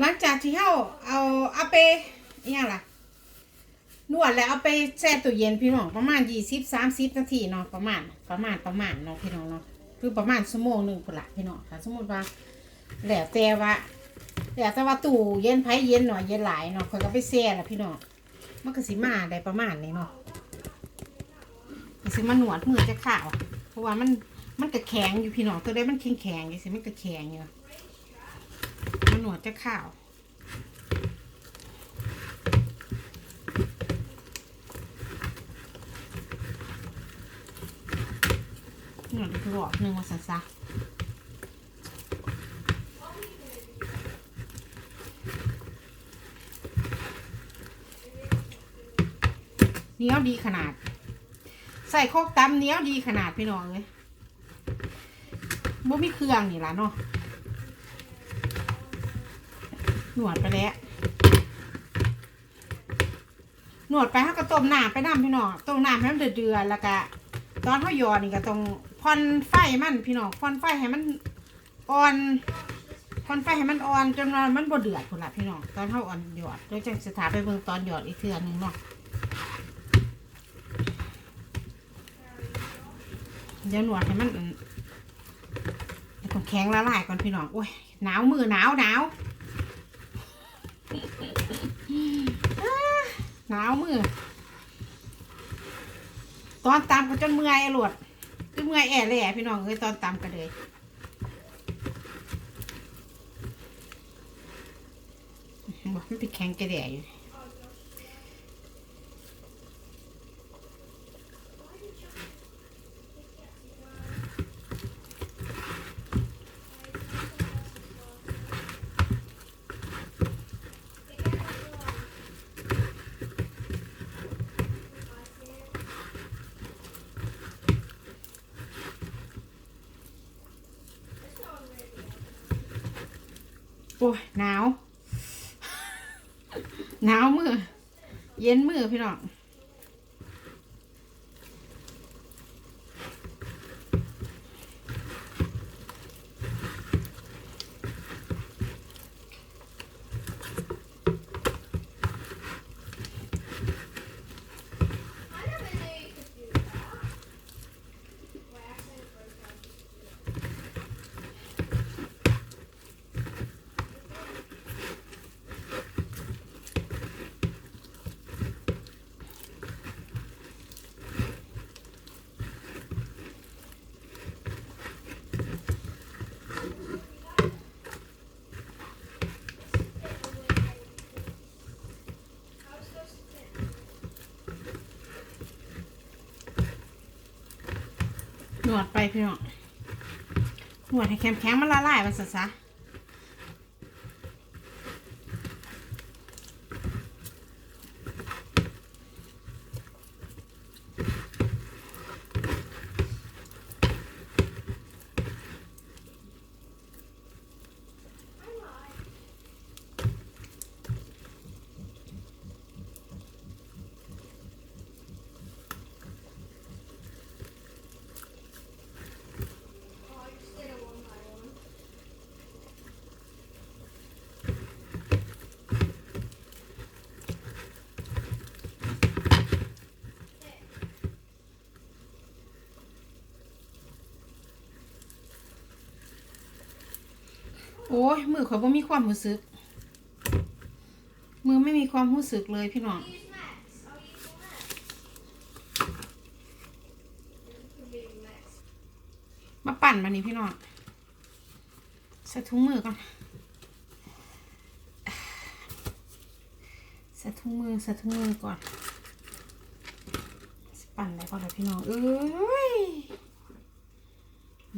หลังจากที่เฮาเอาเอาไปอหยังล่ะนวดแล้วเอาไปแช่ตู้เย็นพี่น้องประมาณยี่สิบสามสิบนาทีเนาะประมาณประมาณประมาณเนาะพี่น้องเนาะคือประมาณชั่วโมงหนึ่งพุ่นละพี่น้องค่ะสมมติว่าแล้วแต่ว่าแล้วแต่ว่าตู้เย็นไผเย็นหน่อยเย็นหลายเนาะเขาก็ไปแช่ละพี่น้องมันก็สิมาได้ประมาณนี้เนาะสิมาหนวดมือจะข่าว เพราะว่ามันมันก็แข็งอยู่พี่น้องตัวได้มันแข็งแข็งสิมันก็แข็งอยู่ หนวดจะข่าว หนวดอีกรอบหนึ่งว่าสันซะเนี้ยดีขนาด ใส่โคกตำเนี้ยดีขนาดพี่น้องเลยบ่มีเครื่องนี่ล่ะเนาะ หนวดไปแล้ว หนวดไปเขาก็ต้มน้ำไปน้ำพี่น้องต้มน้ำให้มันเดือดๆแล้วก็ตอนเขาหยอดนี่ก็ต้องผ่อนไฟมันพี่น้องผ่อนไฟให้มันอ่อนผ่อนไฟให้มันอ่อนจนมันบ่เดือดพุ่นละพี่น้องตอนเขาอ่อนหยอดโดยจังสถาไปเบิ่งตอนหยอดอีกเทื่อหนึงเนาะเดี๋ยวหนวดให้มันต้องแข็งละลายก่อนพี่น้องโอ้ยหนาวมือหนาวหนาวอ้า หนาวมือ ตอนตามก็จนเมื่อยหลวด คือเมื่อยแอ่แหล่พี่น้องเอ้ยตอนตามกันเลยบอกมันไปแข็งกระแดอยู่ อ้ยหนาว หนาวมือ เย็นมือพี่น้อง นวดไปพี่น้องหนวดให้แข็งๆมันละลายมันซะซะ โอ้ยมือเขาบ่มีความรู้สึก มือไม่มีความรู้สึกเลยพี่น้องมาปั่นมานี่พี่น้องใส่ถุงมือก่อนใส่ถุงมือใส่ถุงมือก่อนปั่นได้ก่อนเลยพี่น้องเอ้ย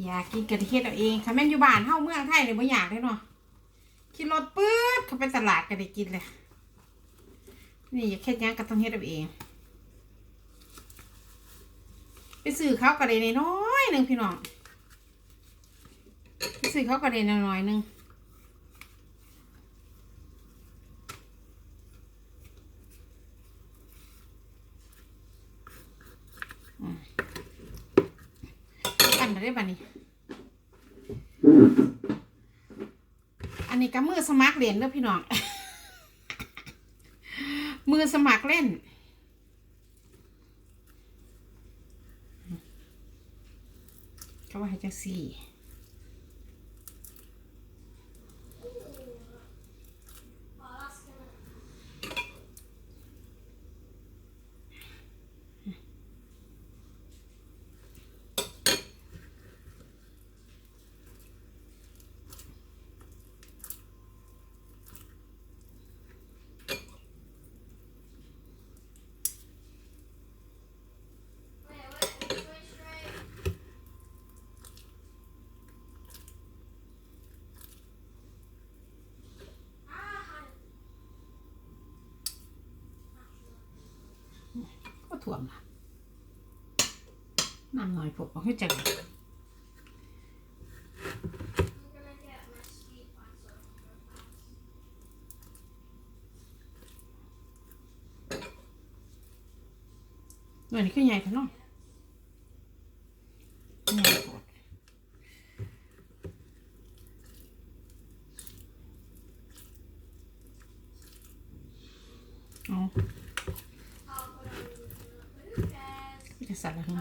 อยากกินกะทิเฮ็ดเอาเองค่ะแม่นอยู่บ้านเฮาเมืองไทยเลยบ่อยากเลยเนาะขี่รถปื๊ดเข้าไปตลาดก็ได้กินเลย นี่อยากเฮ็ดยังก็ต้องเฮ็ดเอาเอง ไปซื้อเขาก็ได้น้อยหนึ่งพี่น้องไปซื้อเขาก็ได้น้อยหนึ่งอืมกัน ได้บัดนี้อันนี้กับมือสมัครเล่นเด้อพี่น้อง มือสมัครเล่น เขาว่าให้จังสี่ วมละน้ำหน่อยผมเอาให้จัง I'm gonna get my speed points up real fast. หน่วยนี้คือใหญ่เท่าน้องใหญ่โพดเอา I'll put on. Who cares? ไม่จะสั่นละฮะ I'll put it on fast. It's very fast. This too fast. All the way to the end.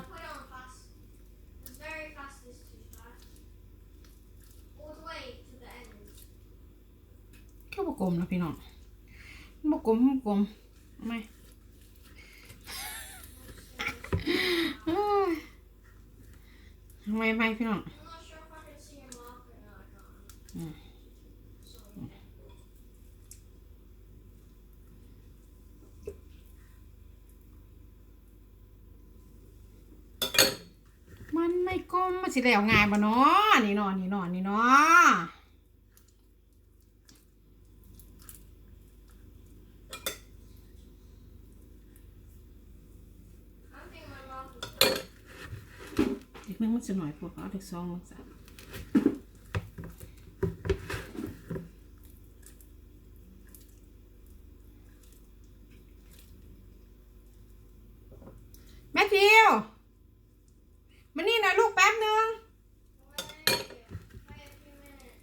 ก็บกลมนะพี่น้องบกลมบกลมไมเอ้ยทำไม่ไม่พี่น้อง I'm not sure if I can see your marker. No, I can't. Mm. Sorry. มันไม่กลมมัน สิแล้วง่ายบ่เนาะนี่เนาะนี่เนาะนี่เนาะเด็กนึงมันจะหน่อยพวกเขาเด็กสองมันจะแมทธิวมานี่หนะลูกแป๊บนึง Wait, wait a few minutes.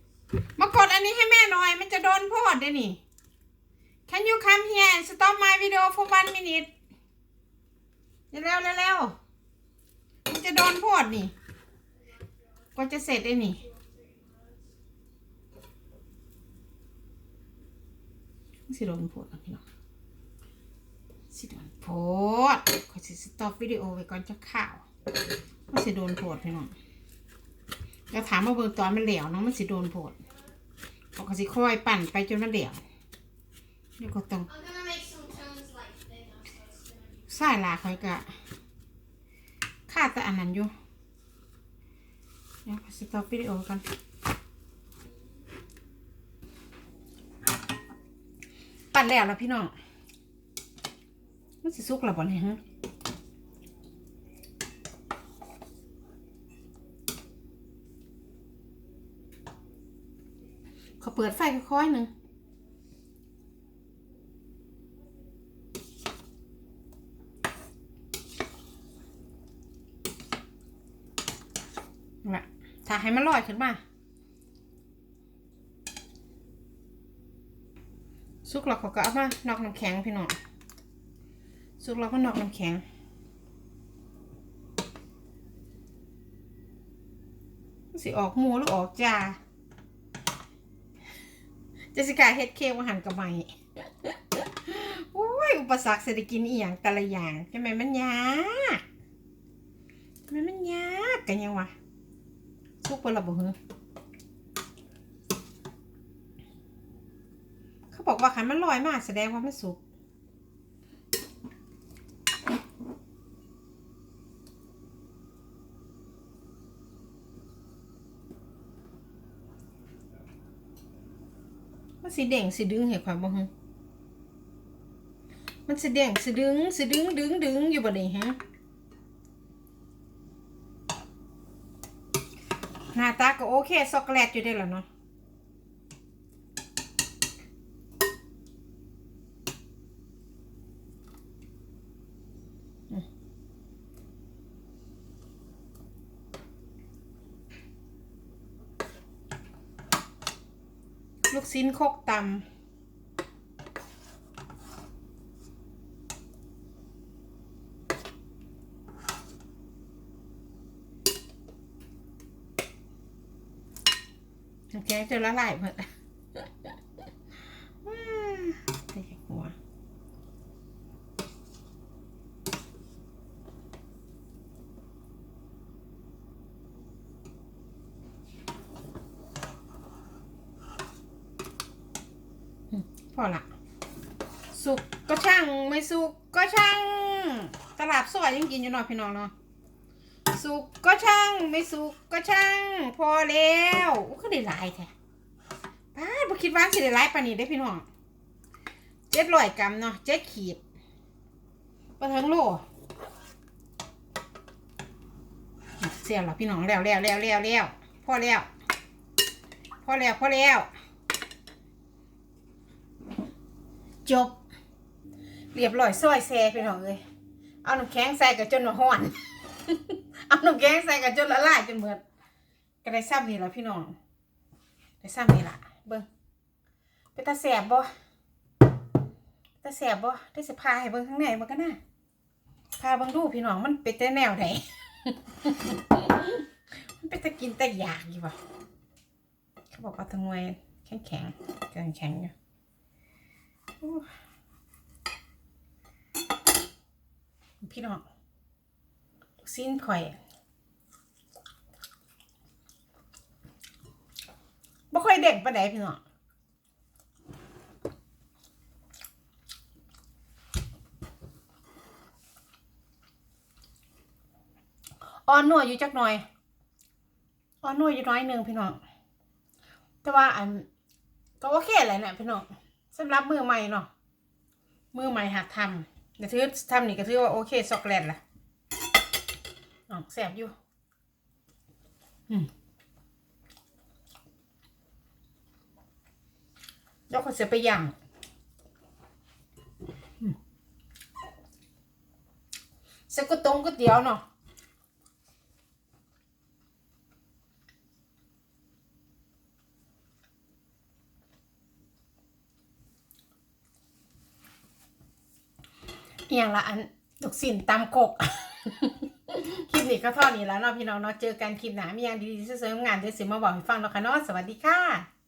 มากดอันนี้ให้แม่หน่อย มันจะโดนโพดเด้นี่ Can you come here and stop my video for one minute เร็วๆเร็วมันจะโดนโพดนี่กว่าจะเสร็จได้นี่สิโดนโพดพี่น้องสิโดนโพดขอสิสต็อปวิดีโอไว้ก่อนจะข่าวมันสิโดนโพดพี่น้องแล้วถามมาเบิ่งตอนมันเหลวเนาะมันสิโดนโพดเขาก็สิค่อยปั่นไปจนมันเหลวเดี๋ยวก็ต้อง สายลาเขาก็ค่าแต่อันนั้นอยู่เดี๋ยวขอสต็อปวิดีโอกันปั่นแล้วแล้วพี่น้องมันสิสุกล้วบ่เนี่ยฮะเขาเปิดไฟค่อยๆหนึ่งนั่นแหละถ้า ให้มันลอยขึ้นมา สุกเราเขาก็เอามานอกน้ำแข็งพี่น้องสุกเราก็นอกน้ำแข็งสิออกหมูหรือออกจ่าเจสิกาเฮ็ดเค้กมาหันกับไม่โอ้ย อุปสรรคเศรษฐกินอีหยังแต่ละอย่างทำไมมันยากทำไมมันยากกันยังวะ ทุกคนระบบเหรอเขาบอกว่าขันมันลอยมากแสดงว่ามันสุกมันสีแดงสีดึงเห็นความบ่ฮะมันสีแดงสีดึงสีดึงดึงดึงอยู่บ่นี่ฮะ น้าตาก็โอเคช็อกโกแลตอยู่ได้แล้วเนาะลูกชิ้นโคกตำ แข็งจะละลายหมดใส่หัวพอละสุกก็ช่างไม่สุกก็ช่าง ตลาดซอยยังกินอยู่เนาะพี่น้องเนาะ สุกก็ช่างไม่สุกก็ช่าง พอแล้วอู้ก็ได้หลายแท้ป้าบ่คิดว่าสิได้หลายปานนี้ได้พี่น้องเจ็ดร้อยกรัมเนาะเจ็ดขีดบ่ถึงโลเสียแล้วพี่น้องแล้วแล้วแล้วแล้วแล้วพอแล้วพอแล้วพอแล้วจบ เรียบร้อยซอยแซ่พี่น้องเลยเอาน้ำแข็งใส่กับจนห้อน เอาน้ำแข็งใส่กับจนละลายจนเหมือดก็ได้ซ้ำนี่ละพี่น้องได้ซ้ำนี่ละเบิ้งเป็นตาแสบบ่ตาแสบบ่ได้สิพาให้เบิ้งข้างในมันก็น่าพาเบิ้งดูพี่น้องมันเป็นแต่แนวไหนมันเป็นตะกินแต่อยากอยู่บ่เขาบอกว่าทางวยแข็งแข็งๆแข็งแข็งอยู่พี่น้อง สิ้นข่อยบ่ค่อยเด็กปานใดพี่น้องอ่อนนัวอยู่จักหน่อยอ่อนนัวอยู่น้อยหนึ่งพี่น้องแต่ว่าอันก็โอเคแหละเนี่ยพี่น้องสำหรับมือใหม่เนาะมือใหม่หัดทำเดี๋ยวถือทำนี่ก็ถือว่าโอเคช็อกโกแลตล่ะ อ๋อแสบอยู่ อืมแล้วก็เสียไปย่างอืมเสร็จก็ตรงก๋วยเตี๋ยวเนาะอหย่างละอันลูกสินตำกก คลิปนี้ก็เท่านี้แล้วเนาะพี่น้องเนาะเจอกันคลิปหน้ามีอย่างดีๆเสริมงานเดี๋ยวสิมาบอกให้ฟังเนาะค่ะเนาะสวัสดีค่ะ